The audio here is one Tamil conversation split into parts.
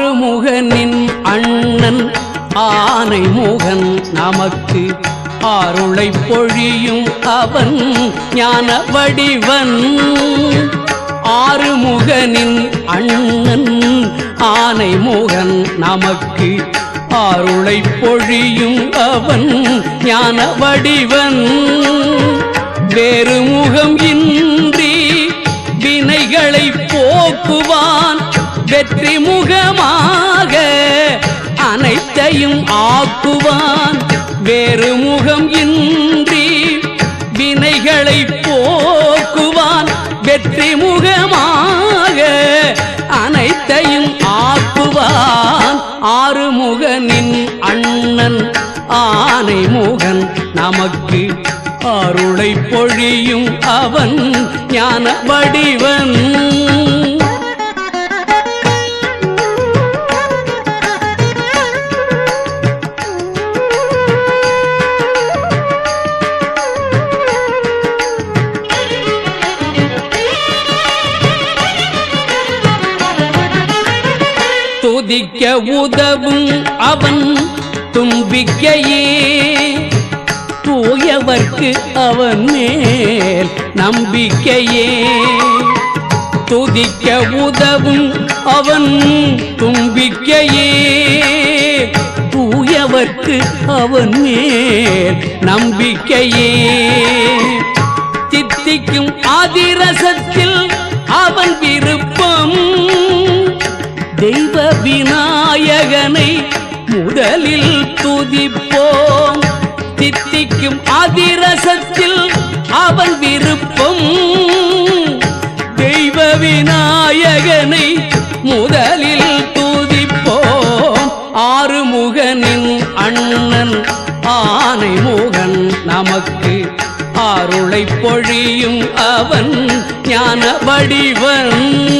ஆறுமுகனின் அண்ணன் ஆனை முகன் நமக்கு ஆருளை பொழியும் அவன் ஞான வடிவன் ஆறுமுகனின் அண்ணன் ஆனை முகன் நமக்கு ஆருளை பொழியும் அவன் ஞான வடிவன் வேறு முகம் இன் அனைத்தையும் ஆக்குவான். வேறு முகம் இன்றி வினைகளை போக்குவான். வெற்றி முகமாக அனைத்தையும் ஆக்குவான். ஆறுமுகனின் அண்ணன் ஆனை முகன் நமக்கு அருளை பொழியும் அவன் ஞான வடிவன். துதிக்க உதவும் அவன் தும்பிக்கையே. தூயவர்க்கு அவன் மேல் நம்பிக்கையே. துதிக்க உதவும் அவன் தும்பிக்கையே. தூயவர்க்கு அவன் மேல் நம்பிக்கையே. சித்திக்கும் முதலில் துதிப்போம். தித்திக்கும் அதிரசத்தில் அவன் விருப்பம். தெய்வ விநாயகனை முதலில் துதிப்போம். ஆறுமுகனின் அண்ணன் ஆனை முகன் நமக்கு ஆருளை பொழியும் அவன் ஞான வடிவன்.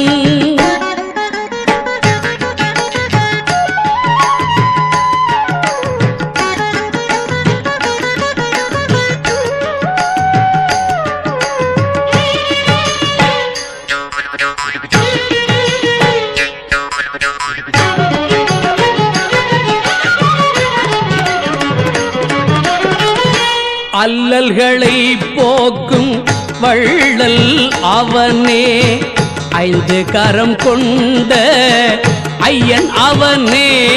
அல்லல்களை போக்கும் வள்ளல் அவனே. ஐந்து கரம் கொண்ட ஐயன் அவனே.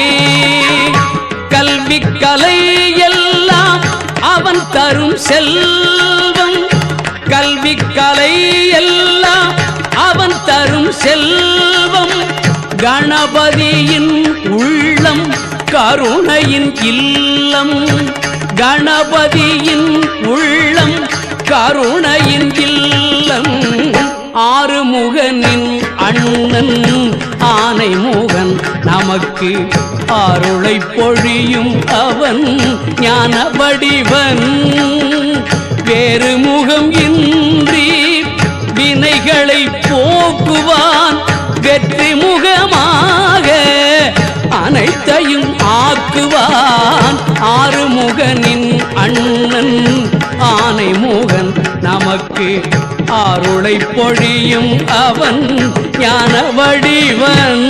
கல்வி கலை எல்லாம் அவன் தரும் செல்வம். கல்வி கலை எல்லாம் அவன் தரும் செல்வம். கணபதியின் உள்ளம் கருணையின் இல்லம். கணபதியின் உள்ளம் கருணையின் இல்லம் ஆறுமுகனின் அண்ணன் ஆனை முகன் நமக்கு அருளை பொழியும் அவன் ஞான வடிவன் வேறு முகம் இன்றி வினைகளை போக்குவான் வெற்றி முகமாக அனைத்தையும் ஆக்குவான் ஆறுமுகனின் அண்ணன் ஆனை முகன் நமக்கு ஆருளை பொழியும் அவன் ஞான வடிவன்